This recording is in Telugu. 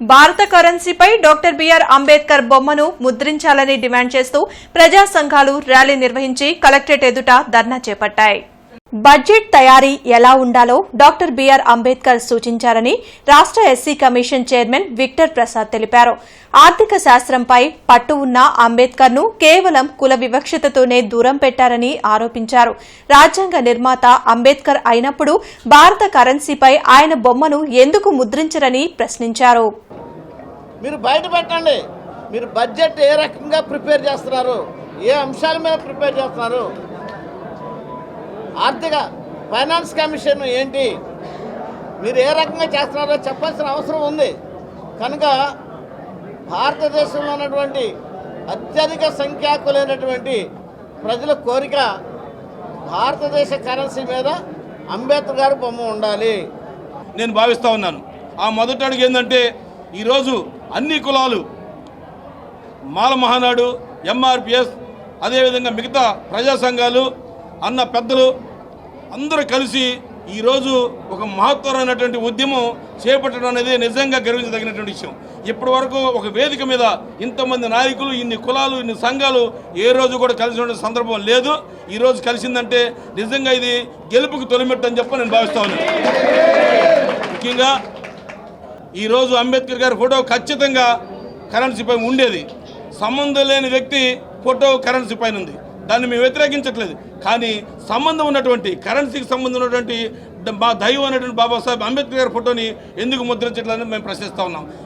భారత కరెన్సీపై డాక్టర్ బిఆర్ అంబేద్కర్ బొమ్మను ముద్రించాలని డిమాండ్ చేస్తూ ప్రజా సంఘాలు ర్యాలీ నిర్వహించి కలెక్టరేట్ ఎదుట ధర్నా చేపట్టాయి. బడ్జెట్ తయారీ ఎలా ఉండాలో డాక్టర్ బిఆర్ అంబేద్కర్ సూచించారని రాష్ట SC commission chairman Victor Prasad తెలిపారు. ఆర్థిక శాస్త్రంపై పట్టు ఉన్న అంబేద్కర్ను కేవలం కుల వివక్షతతోనే దూరం పెట్టారని ఆరోపించారు. రాజ్యాంగ నిర్మాత అంబేద్కర్ అయినప్పుడు భారత కరెన్సీపై ఆయన బొమ్మను ఎందుకు ముద్రించరని ప్రశ్నించారు. మీరు బయట పెట్టండి. మీరు బడ్జెట్ ఏ రకంగా ప్రిపేర్ చేస్తున్నారు? ఏ అంశాల మీద ప్రిపేర్ చేస్తున్నారు? ఆర్థిక ఫైనాన్స్ కమిషన్ ఏంటి? మీరు ఏ రకంగా చేస్తున్నారో చెప్పాల్సిన అవసరం ఉంది. కనుక భారతదేశంలో ఉన్నటువంటి అత్యధిక సంఖ్యాకులైనటువంటి ప్రజల కోరిక భారతదేశ కరెన్సీ మీద అంబేద్కర్ గారు బొమ్మ ఉండాలి. నేను భావిస్తూ ఉన్నాను. ఆ మొదటి అడుగు ఏంటంటే ఈరోజు అన్ని కులాలు మాల మహానాడు ఎంఆర్పిఎస్ అదేవిధంగా మిగతా ప్రజా సంఘాలు అన్న పెద్దలు అందరూ కలిసి ఈరోజు ఒక మహత్తరమైనటువంటి ఉద్యమం చేపట్టడం అనేది నిజంగా గర్వించదగినటువంటి విషయం. ఇప్పటి వరకు ఒక వేదిక మీద ఇంతమంది నాయకులు ఇన్ని కులాలు ఇన్ని సంఘాలు ఏ రోజు కూడా కలిసిన సందర్భం లేదు. ఈరోజు కలిసిందంటే నిజంగా ఇది గెలుపుకు తొలిమెట్టు అని చెప్పి నేను భావిస్తా ఉన్నాను. ముఖ్యంగా ఈరోజు అంబేద్కర్ గారి ఫోటో ఖచ్చితంగా కరెన్సీపై ఉండేది. సంబంధం లేని వ్యక్తి ఫోటో కరెన్సీ పైన ఉంది. దాన్ని మేము వ్యతిరేకించట్లేదు. కానీ సంబంధం ఉన్నటువంటి కరెన్సీకి సంబంధం ఉన్నటువంటి మా దైవం అనేటువంటి బాబాసాహెబ్ అంబేద్కర్ గారి ఫోటోని ఎందుకు ముద్రించట్లేదని మేము ప్రశ్నిస్తా ఉన్నాం.